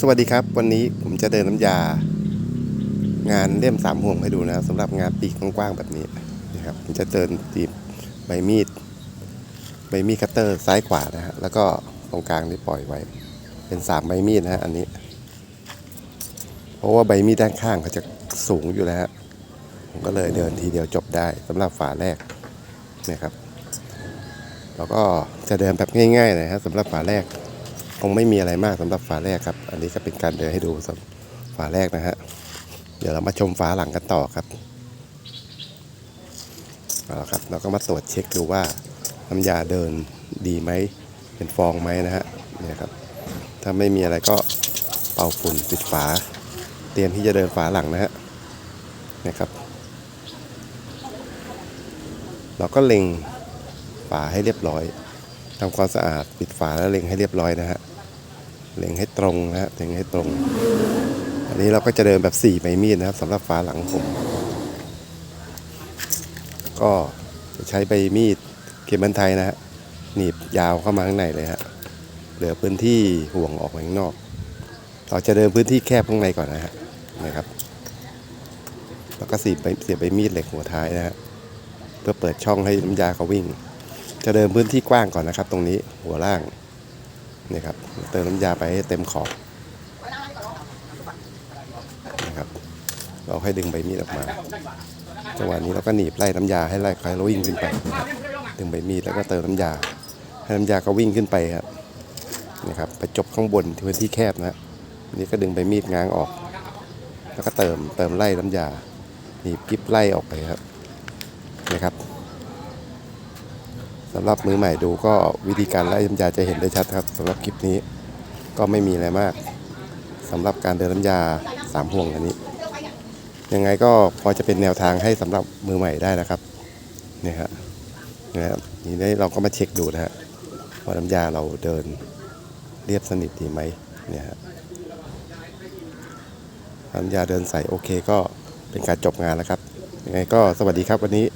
สวัสดีครับ วันนี้ผมจะเดินน้ำยา งานเล่มสามห่วงให้ดูนะสำหรับงานปีกกว้างๆแบบนี้นะครับผมจะเดินตีบใบมีดใบมีดคัตเตอร์ซ้ายขวานะฮะแล้วก็ตรงกลางนี่ปล่อยไว้ เป็นสามใบมีดนะฮะอันนี้ เพราะว่าใบมีดด้านข้างเขาจะสูงอยู่แล้วฮะผมก็เลยเดินทีเดียวจบได้สำหรับฝาแรกนะครับแล้วก็จะเดินแบบง่ายๆนะฮะสำหรับฝาแรก คงไม่มีอะไรมากสำหรับฝาแรกครับ อันนี้ก็เป็นการเดินให้ดูสำหรับฝาแรกนะฮะ เดี๋ยวเรามาชมฝาหลังกันต่อครับเอาละครับ เราก็มาตรวจเช็คดูว่าน้ำยาเดินดีไหม เป็นฟองไหมนะฮะเนี่ยครับ ถ้าไม่มีอะไรก็เป่าฝุ่นปิดฝา เตรียมที่จะเดินฝาหลังนะฮะนะครับ เราก็เล็งฝาให้เรียบร้อย ทำความสะอาดปิดฝาแล้วเล็งให้เรียบร้อยนะฮะเล็งให้ตรงนะฮะเล็งให้ตรง อันนี้เราก็จะเดินแบบ4ใบมีดนะครับสำหรับฝาหลังผม ก็จะใช้ใบมีดเข็มบันไทยนะฮะหนีบยาวเข้ามาข้างในเลยฮะเหลือพื้นที่ห่วงออกมาข้างนอก เราจะเดินพื้นที่แคบข้างในก่อนนะฮะนะครับ แล้วก็สีบใบเสียบใบมีดเหล็กหัวท้ายนะฮะเพื่อเปิดช่องให้น้ำยาเขาวิ่ง จะเดินพื้นที่กว้างก่อนนะครับ ตรงนี้หัวล่างนี่ครับเติมน้ำยาไปให้เต็มขอบนะครับ เราให้ดึงใบมีดออกมาจังหวะนี้เราก็หนีบไล่น้ำยาให้ไล่ครเราวิ่งขึ้นไปนะครับดึงใบมีดแล้วก็เติมน้ำยา ให้น้ำยาก็วิ่งขึ้นไปครับนะครับไปจบข้างบนที่พื้นที่แคบนะฮะอันนี่ก็ดึงใบมีดง้างออก แล้วก็เติมเติมไล่น้ำยาหนีบกิ๊บไล่ออกไปครับนะครับ สำหรับมือใหม่ดูก็วิธีการไล่น้ำยาจะเห็นได้ชัดครับสำหรับคลิปนี้ก็ไม่มีอะไรมากสำหรับการเดินน้ำยาสามห่วงอันนี้ ยังไงก็พอจะเป็นแนวทางให้สำหรับมือใหม่ได้นะครับนี่ยฮะนะครับทีนี้เราก็มาเช็คดูนะฮะว่าน้ำยาเราเดินเรียบสนิทดีไหมเนี่ยฮะน้ำยาเดินใสโอเคก็เป็นการจบงานแล้วครับยังไงก็สวัสดีครับวันนี้